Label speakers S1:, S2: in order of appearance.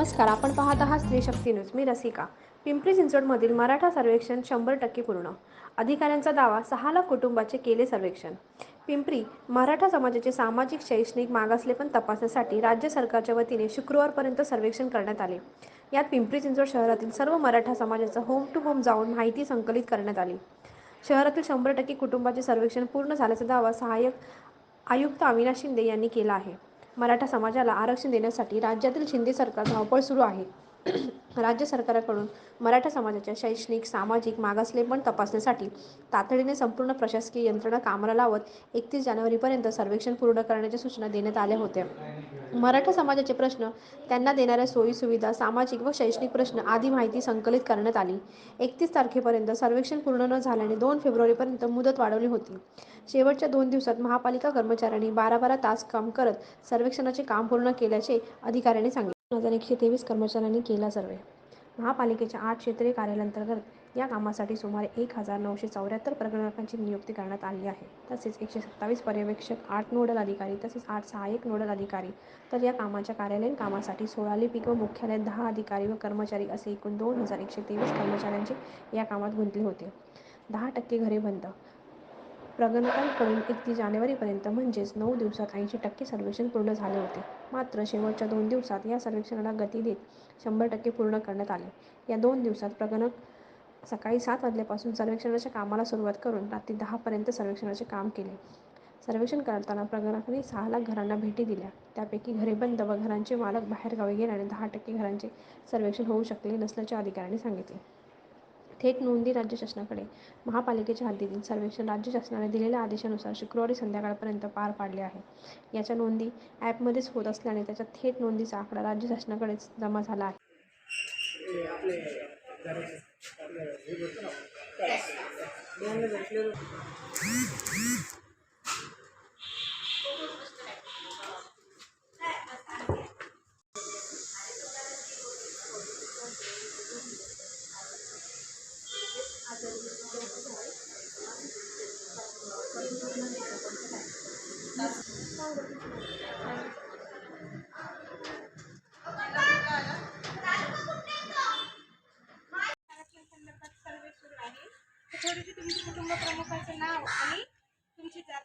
S1: नमस्कार आपण पाहत आहात स्त्री शक्ती न्यूज. मी रसिका. पिंपरी चिंचवडमधील मराठा सर्वेक्षण शंभर टक्के पूर्ण. अधिकाऱ्यांचा दावा सहा लाख कुटुंबाचे केले सर्वेक्षण. पिंपरी मराठा समाजाचे सामाजिक शैक्षणिक मागासलेपण तपासण्यासाठी राज्य सरकारच्या वतीने शुक्रवारपर्यंत सर्वेक्षण करण्यात आले. यात पिंपरी चिंचवड शहरातील सर्व मराठा समाजाचं होम टू होम जाऊन माहिती संकलित करण्यात आली. शहरातील शंभर टक्के कुटुंबाचे सर्वेक्षण पूर्ण झाल्याचा दावा सहाय्यक आयुक्त अविनाश शिंदे यांनी केला आहे. मराठा समाजाला आरक्षण देण्यासाठी राज्यातील शिंदे सरकार धावपळ सुरू आहे. राज्य सरकारकडून मराठा समाजाच्या शैक्षणिक सामाजिक मागासलेपण तपासण्यासाठी तातडीने संपूर्ण प्रशासकीय यंत्रणा कामाला लावत एकतीस जानेवारीपर्यंत सर्वेक्षण पूर्ण करण्याच्या सूचना देण्यात आल्या होत्या. मराठा समाजाचे प्रश्न त्यांना देणाऱ्या सोयीसुविधा सामाजिक व शैक्षणिक प्रश्न आदी माहिती संकलित करण्यात आली. एकतीस तारखेपर्यंत सर्वेक्षण पूर्ण न झाल्याने दोन फेब्रुवारीपर्यंत मुदत वाढवली होती. शेवटच्या दोन दिवसात महापालिका कर्मचाऱ्यांनी बारा बारा तास काम करत सर्वेक्षणाचे काम पूर्ण केल्याचे अधिकाऱ्यांनी सांगितले. दोन हजार एकशे तेवीस कर्मचाऱ्यांनी केला सर्वे. महापालिकेच्या आठ क्षेत्रीय कार्यालयांतर्गत या कामासाठी सुमारे एक हजार नऊशे चौऱ्याहत्तर प्रगणकांची नियुक्ती करण्यात आली आहे. तसेच एकशे सत्तावीस पर्यवेक्षक आठ नोडल अधिकारी तसेच आठ सहाय्यक नोडल अधिकारी. तर या कामाच्या कार्यालयीन कामासाठी सोळा लिपिक व मुख्यालयात दहा अधिकारी व कर्मचारी असे एकूण दोन हजार एकशे तेवीस कर्मचाऱ्यांचे या कामात गुंतले होते. दहा टक्के घरे बंद. प्रगणकांकडून एकतीस जानेवारीपर्यंत म्हणजेच नऊ दिवसात ऐंशी टक्के सर्वेक्षण पूर्ण झाले होते. मात्र शेवटच्या दोन दिवसात या सर्वेक्षणाला गती देत शंभर टक्के पूर्ण करण्यात आले. या दोन दिवसात प्रगणक सकाळी सात वाजल्यापासून सर्वेक्षणाच्या कामाला सुरुवात करून रात्री दहापर्यंत सर्वेक्षणाचे काम केले. सर्वेक्षण करताना प्रगणकांनी सहा लाख घरांना भेटी दिल्या. त्यापैकी घरे बंद व घरांचे मालक बाहेरगावी गेल्याने दहा टक्के घरांचे सर्वेक्षण होऊ शकले नसल्याचे अधिकाऱ्यांनी सांगितले. थेट नोंदी राज्य शासनाकडे महापालिकेच्या हद्दीतील सर्वेक्षण राज्य शासनाने दिलेल्या आदेशानुसार शुक्रवारी संध्याकाळपर्यंत पार पाडले आहे याच्या नोंदी ॲपमध्येच होत असल्याने त्याच्या थेट नोंदीचा आकडा राज्य शासनाकडेच जमा झाला आहे
S2: आरक्षण संदर्भात सर्वे सुरू आहे तर थोडीशी तुमचे कुटुंब प्रमुखाचं नाव आणि तुमची जात